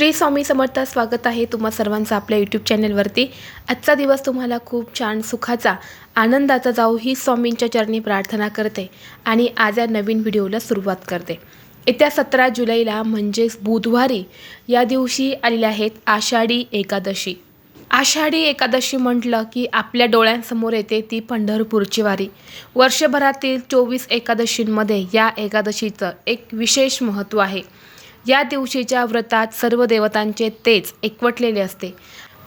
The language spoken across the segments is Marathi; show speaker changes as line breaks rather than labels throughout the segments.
श्री स्वामी समर्थ स्वागत आहे तुम्हा सर्वांचं आपल्या यूट्यूब चॅनलवरती आजचा दिवस तुम्हाला खूप छान सुखाचा आनंदाचा जाऊ ही स्वामींच्या चरणी प्रार्थना करते आणि आज या नवीन व्हिडिओला सुरुवात करते. येत्या सतरा जुलैला म्हणजेच बुधवारी या दिवशी आलेल्या आहेत आषाढी एकादशी. आषाढी एकादशी म्हटलं की आपल्या डोळ्यांसमोर येते ती पंढरपूरची वारी. वर्षभरातील चोवीस एकादशींमध्ये या एकादशीचं एक विशेष महत्त्व आहे. या दिवशीच्या व्रतात सर्व देवतांचे तेज एकवटलेले असते.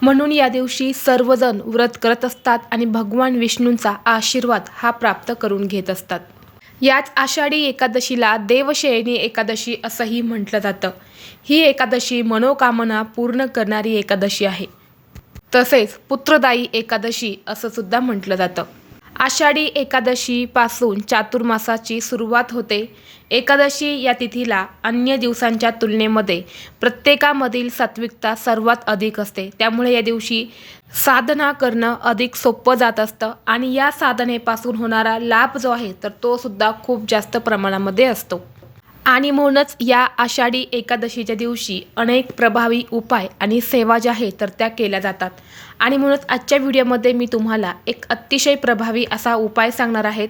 म्हणून या दिवशी सर्वजण व्रत करत असतात आणि भगवान विष्णूंचा आशीर्वाद हा प्राप्त करून घेत असतात. याच आषाढी एकादशीला देवशयनी एकादशी असंही म्हटलं जातं. ही एकादशी मनोकामना पूर्ण करणारी एकादशी आहे. तसेच पुत्रदायी एकादशी असं सुद्धा म्हटलं जातं. आषाढी एकादशीपासून चातुर्मासाची सुरुवात होते. एकादशी या तिथीला अन्य दिवसांच्या तुलनेमध्ये प्रत्येकामधील सात्विकता सर्वात अधिक असते. त्यामुळे या दिवशी साधना करणं अधिक सोपं जात असतं आणि या साधनेपासून होणारा लाभ जो आहे तर तो सुद्धा खूप जास्त प्रमाणामध्ये असतो. आणि म्हणूनच या आषाढी एकादशीच्या दिवशी अनेक प्रभावी उपाय आणि सेवा ज्या आहेत तर त्या केल्या जातात. आणि म्हणूनच आजच्या व्हिडिओमध्ये मी तुम्हाला एक अतिशय प्रभावी असा उपाय सांगणार आहेत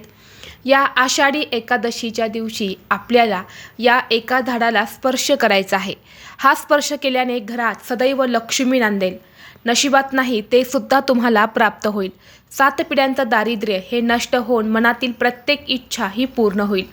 या आषाढी एकादशीच्या दिवशी आपल्याला या एका झाडाला स्पर्श करायचा आहे. हा स्पर्श केल्याने घरात सदैव लक्ष्मी नांदेल. नशिबात नाही ते सुद्धा तुम्हाला प्राप्त होईल. सात पिढ्यांचं दारिद्र्य हे नष्ट होऊन मनातील प्रत्येक इच्छा ही पूर्ण होईल.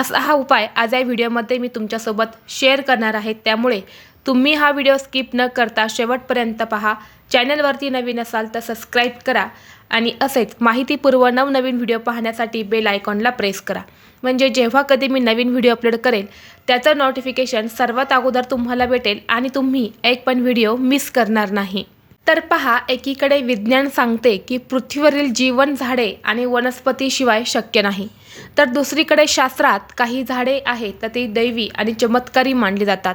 असा हा उपाय आज या व्हिडिओमध्ये मी तुमच्यासोबत शेअर करणार आहे. त्यामुळे तुम्ही हा व्हिडिओ स्किप न करता शेवटपर्यंत पहा. चॅनलवरती नवीन असाल तर सबस्क्राईब करा आणि असेच माहितीपूर्व नवनवीन व्हिडिओ पाहण्यासाठी बेल आयकॉनला प्रेस करा. म्हणजे जेव्हा कधी मी नवीन व्हिडिओ अपलोड करेल त्याचं नोटिफिकेशन सर्वात अगोदर तुम्हाला भेटेल आणि तुम्ही एक पण व्हिडिओ मिस करणार नाही. तर पहा एकीकडे विज्ञान सांगते की पृथ्वीवरील जीवन झाडे आणि वनस्पतीशिवाय शक्य नाही. तर दुसरीकडे शास्त्रात काही झाडे आहेत तर ती दैवी आणि चमत्कारी मानली जातात.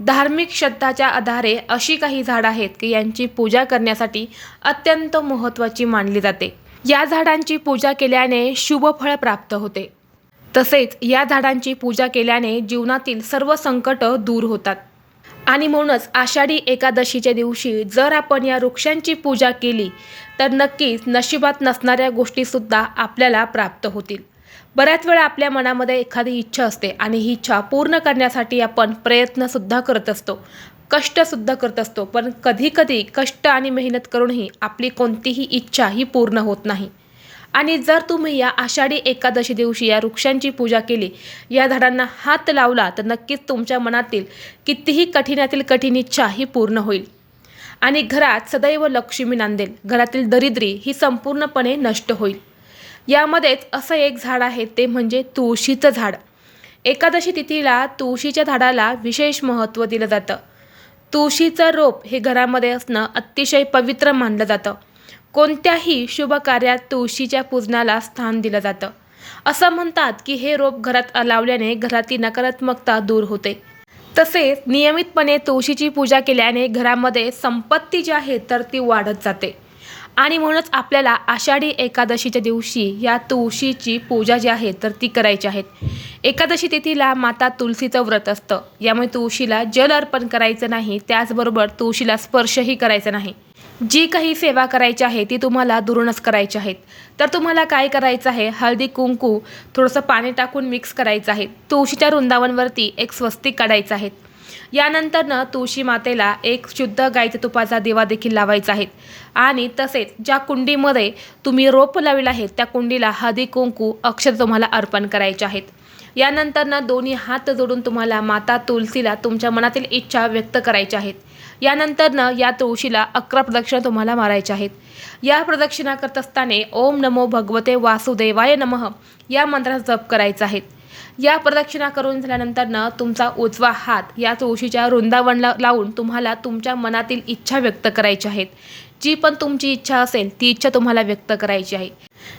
धार्मिक श्रद्धाच्या आधारे अशी काही झाडं आहेत की यांची पूजा करण्यासाठी अत्यंत महत्त्वाची मानली जाते. या झाडांची पूजा केल्याने शुभ फळ प्राप्त होते. तसेच या झाडांची पूजा केल्याने जीवनातील सर्व संकट दूर होतात. आणि म्हणूनच आषाढी एकादशीच्या दिवशी जर आपण या वृक्षांची पूजा केली तर नक्कीच नशिबात नसणाऱ्या गोष्टीसुद्धा आपल्याला प्राप्त होतील. बऱ्याच वेळा आपल्या मनामध्ये एखादी इच्छा असते आणि ही इच्छा पूर्ण करण्यासाठी आपण प्रयत्नसुद्धा करत असतो. कष्टसुद्धा करत असतो पण कधीकधी कष्ट आणि मेहनत करूनही आपली कोणतीही इच्छा ही पूर्ण होत नाही. आणि जर तुम्ही या आषाढी एकादशी दिवशी या वृक्षांची पूजा केली या झाडांना हात लावला तर नक्कीच तुमच्या मनातील कितीही कठीणातील कठीण इच्छा ही पूर्ण होईल. आणि घरात सदैव लक्ष्मी नांदेल घरातील दरिद्री ही संपूर्णपणे नष्ट होईल. यामध्येच असं एक झाड आहे ते म्हणजे तुळशीचं झाड. एकादशी तिथीला तुळशीच्या झाडाला विशेष महत्त्व दिलं जातं. तुळशीचं रोप हे घरामध्ये असणं अतिशय पवित्र मानलं जातं. कोणत्याही शुभ कार्यात तुळशीच्या पूजनाला स्थान दिलं जातं. असं म्हणतात की हे रोप घरात लावल्याने घरातील नकारात्मकता दूर होते. तसेच नियमितपणे तुळशीची पूजा केल्याने घरामध्ये संपत्ती जी आहे तर ती वाढत जाते. आणि म्हणूनच आपल्याला आषाढी एकादशीच्या दिवशी या तुळशीची पूजा जी आहे तर ती करायची आहेत एकादशी तिथीला माता तुलसीचं व्रत असतं. यामुळे तुळशीला जल अर्पण करायचं नाही त्याचबरोबर तुळशीला स्पर्शही करायचा नाही. जी काही सेवा करायची आहे ती तुम्हाला दुरूनच करायची आहेत तर तुम्हाला काय करायचं आहे हळदी कुंकू थोडंसं पाणी टाकून मिक्स करायचं आहे. तुळशीच्या वृंदावनवरती एक स्वस्तिक काढायचं आहे. यानंतरनं तुळशी मातेला एक शुद्ध गाईच्या तुपाचा दिवा देखील लावायचा आहे. आणि तसेच ज्या कुंडीमध्ये तुम्ही रोप लावलेलं आहे त्या कुंडीला हदी कुंकू अक्षर तुम्हाला अर्पण करायचे आहेत. यानंतरनं दोन्ही हात जोडून तुम्हाला माता तुलसीला तुमच्या मनातील इच्छा व्यक्त करायच्या आहेत. यानंतरनं या तुळशीला अकरा प्रदक्षिणा तुम्हाला मारायच्या आहेत. या प्रदक्षिणा करत असताना ओम नमो भगवते वासुदेवाय नमः या मंत्राचा जप करायचा आहे. या प्रदक्षिणा करून झाल्यानंतरनं तुमचा उजवा हात या तुळशीच्या वृंदावनला लावून तुम्हाला तुमच्या मनातील इच्छा व्यक्त करायची आहेत. जी पण तुमची इच्छा असेल ती इच्छा तुम्हाला व्यक्त करायची आहे.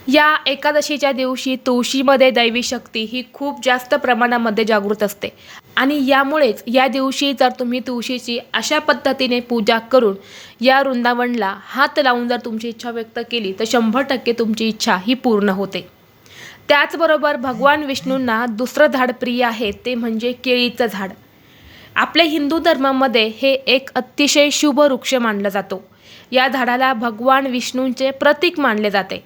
या एकादशीच्या दिवशी तुळशीमध्ये दैवी शक्ती ही खूप जास्त प्रमाणामध्ये जागृत असते. आणि यामुळेच या दिवशी जर तुम्ही तुळशीची अशा पद्धतीने पूजा करून या वृंदावनला हात लावून जर तुमची इच्छा व्यक्त केली तर शंभर टक्के तुमची इच्छा ही पूर्ण होते. त्याचबरोबर भगवान विष्णूंना दुसरं झाड प्रिय आहे ते म्हणजे केळीचं झाड. आपल्या हिंदू धर्मामध्ये हे एक अतिशय शुभ वृक्ष मानला जातो. या झाडाला भगवान विष्णूंचे प्रतीक मानले जाते.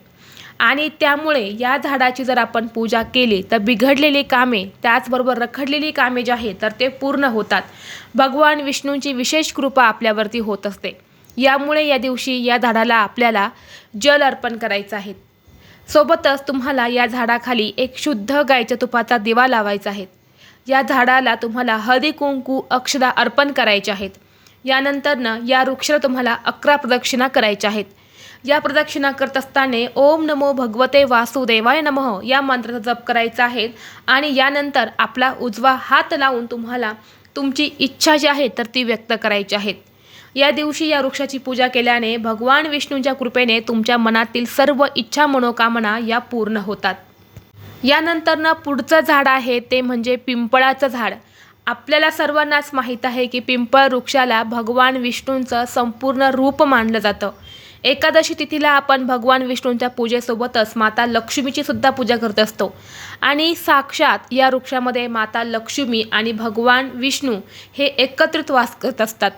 आणि त्यामुळे या झाडाची जर आपण पूजा केली तर बिघडलेली कामे त्याचबरोबर रखडलेली कामे जी आहेत तर ते पूर्ण होतात. भगवान विष्णूंची विशेष कृपा आपल्यावरती होत असते. यामुळे या दिवशी या झाडाला आपल्याला जल अर्पण करायचं आहे. सोबतच तुम्हाला या झाडाखाली एक शुद्ध गायच्या तुपाचा दिवा लावायचा आहे. या झाडाला तुम्हाला हळदी कुंकू अक्षदा अर्पण करायचे आहेत. यानंतरनं या वृक्षाला तुम्हाला अकरा प्रदक्षिणा करायच्या आहेत. या प्रदक्षिणा करत असताना ओम नमो भगवते वासुदेवाय नमः या मंत्राचा जप करायचा आहे आणि यानंतर आपला उजवा हात लावून तुम्हाला तुमची इच्छा जी आहे तर ती व्यक्त करायची आहेत या दिवशी या वृक्षाची पूजा केल्याने भगवान विष्णूंच्या कृपेने तुमच्या मनातील सर्व इच्छा मनोकामना या पूर्ण होतात. यानंतरनं पुढचं झाड आहे ते म्हणजे पिंपळाचं झाड. आपल्याला सर्वांनाच माहीत आहे की पिंपळ वृक्षाला भगवान विष्णूंचं संपूर्ण रूप मानलं जातं. एकादशी तिथीला आपण भगवान विष्णूंच्या पूजेसोबतच माता लक्ष्मीची सुद्धा पूजा करत असतो. आणि साक्षात या वृक्षामध्ये माता लक्ष्मी आणि भगवान विष्णू हे एकत्रित वास करत असतात.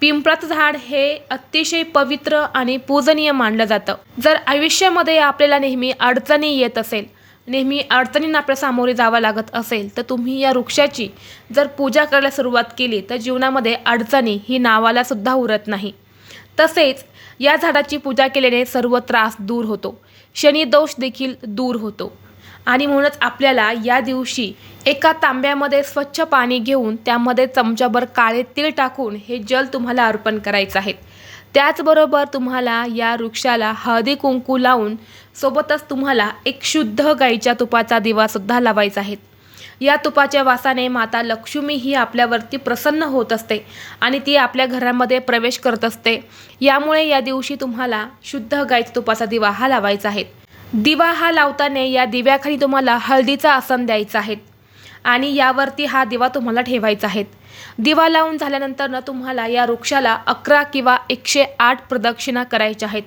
पिंपळाचं झाड हे अतिशय पवित्र आणि पूजनीय मानलं जातं. जर आयुष्यामध्ये आपल्याला नेहमी अडचणी येत असेल नेहमी अडचणींना आपल्या सामोरे जावं लागत असेल तर तुम्ही या वृक्षाची जर पूजा करायला सुरुवात केली तर जीवनामध्ये अडचणी ही नावाला सुद्धा उरत नाही. तसेच या झाडाची पूजा केल्याने सर्व त्रास दूर होतो. शनी दोष देखील दूर होतो. आणि म्हणूनच आपल्याला या दिवशी एका तांब्यामध्ये स्वच्छ पाणी घेऊन त्यामध्ये चमचाभर काळे तीळ टाकून हे जल तुम्हाला अर्पण करायचं आहे. त्याचबरोबर तुम्हाला या वृक्षाला हळदी कुंकू लावून सोबतच तुम्हाला एक शुद्ध गाईच्या तुपाचा दिवासुद्धा लावायचा आहे. या तुपाच्या वासाने माता लक्ष्मी ही आपल्यावरती प्रसन्न होत असते आणि ती आपल्या घरामध्ये प्रवेश करत असते. यामुळे या दिवशी तुम्हाला शुद्ध गाईच्या तुपाचा दिवा हा लावायचा आहे. दिवा हा लावताना या दिव्याखाली तुम्हाला हळदीचा आसन द्यायचा आहे. आणि यावरती हा दिवा तुम्हाला ठेवायचा आहे. दिवा लावून झाल्यानंतर ना तुम्हाला या वृक्षाला अकरा किंवा एकशे आठ प्रदक्षिणा करायच्या आहेत.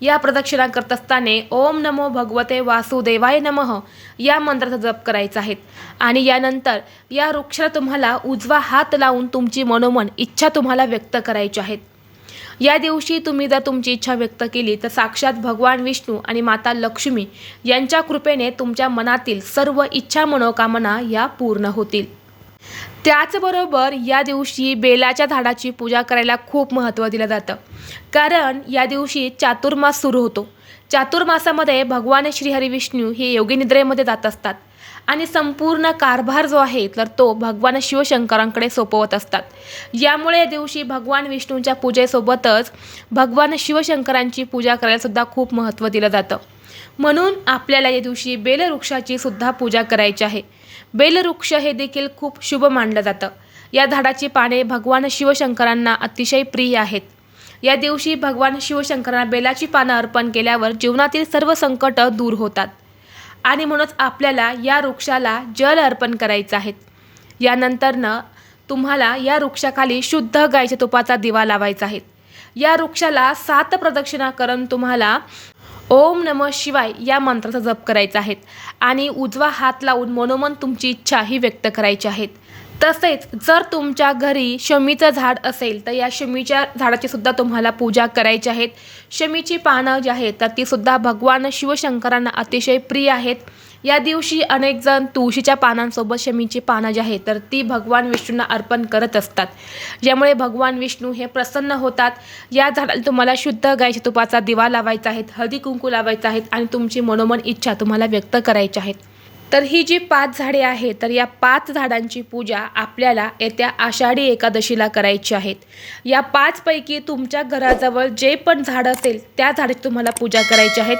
या प्रदक्षिणा करत असताना ओम नमो भगवते वासुदेवाय नमः या मंत्राचा जप करायचा आहे. आणि यानंतर या वृक्षाला तुम्हाला उजवा हात लावून तुमची मनोमन इच्छा तुम्हाला व्यक्त करायची आहेत या दिवशी तुम्ही जर तुमची इच्छा व्यक्त केली तर साक्षात भगवान विष्णू आणि माता लक्ष्मी यांच्या कृपेने तुमच्या मनातील सर्व इच्छा मनोकामना या पूर्ण होतील. त्याचबरोबर या दिवशी बेलाच्या झाडाची पूजा करायला खूप महत्त्व दिलं जातं. कारण या दिवशी चातुर्मास सुरू होतो. चातुर्मासामध्ये भगवान श्रीहरी विष्णू हे योगीनिद्रेमध्ये जात असतात. आणि संपूर्ण कारभार जो आहे तर तो भगवान शिवशंकरांकडे सोपवत असतात. यामुळे या दिवशी भगवान विष्णूंच्या पूजेसोबतच भगवान शिवशंकरांची पूजा करायलासुद्धा खूप महत्त्व दिलं जातं. म्हणून आपल्याला या दिवशी बेलवृक्षाची सुद्धा पूजा करायची आहे. बेलवृक्ष हे देखील खूप शुभ मानलं जातं. या झाडाची पाने भगवान शिवशंकरांना अतिशय प्रिय आहेत. या दिवशी भगवान शिवशंकरांना बेलाची पानं अर्पण केल्यावर जीवनातील सर्व संकट दूर होतात. आणि म्हणूनच आपल्याला या वृक्षाला जल अर्पण करायचं आहे. यानंतरनं तुम्हाला या वृक्षाखाली शुद्ध गायच्या तुपाचा दिवा लावायचा आहे. या वृक्षाला सात प्रदक्षिणा करून तुम्हाला ओम नम शिवाय या मंत्राचा जप करायचा आहे. आणि उजवा हात लावून मनोमन तुमची इच्छा ही व्यक्त करायची आहेत तसेच जर तुमच्या घरी शमीचं झाड असेल तर या शमीच्या झाडाची सुद्धा तुम्हाला पूजा करायची आहेत शमीची पानं जी आहेत तर ती सुद्धा भगवान शिवशंकरांना अतिशय प्रिय आहेत. या दिवशी अनेक जण तुळशीच्या पानांसोबत शमीची पानं जी आहेत तर ती भगवान विष्णूंना अर्पण करत असतात. ज्यामुळे भगवान विष्णू हे प्रसन्न होतात. या झाडाला तुम्हाला शुद्ध गायच्या तुपाचा दिवा लावायचा आहे हळदी कुंकू लावायचा आहेत आणि तुमची मनोमन इच्छा तुम्हाला व्यक्त करायची आहेत तर ही जी पाच झाडे आहेत तर या पाच झाडांची पूजा आपल्याला येत्या आषाढी एकादशीला करायची आहेत. या पाचपैकी तुमच्या घराजवळ जे पण झाड असेल त्या झाडाची तुम्हाला पूजा करायची आहेत.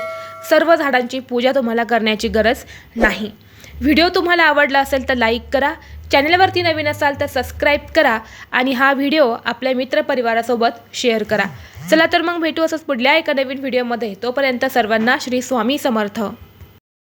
सर्व झाडांची पूजा तुम्हाला करण्याची गरज नाही. व्हिडिओ तुम्हाला आवडला असेल तर लाईक करा. चॅनलवरती नवीन असाल तर सबस्क्राईब करा आणि हा व्हिडिओ आपल्या मित्रपरिवारासोबत शेअर करा. चला तर मग भेटू असंच पुढल्या एका नवीन व्हिडिओमध्ये. तोपर्यंत सर्वांना श्री स्वामी समर्थ.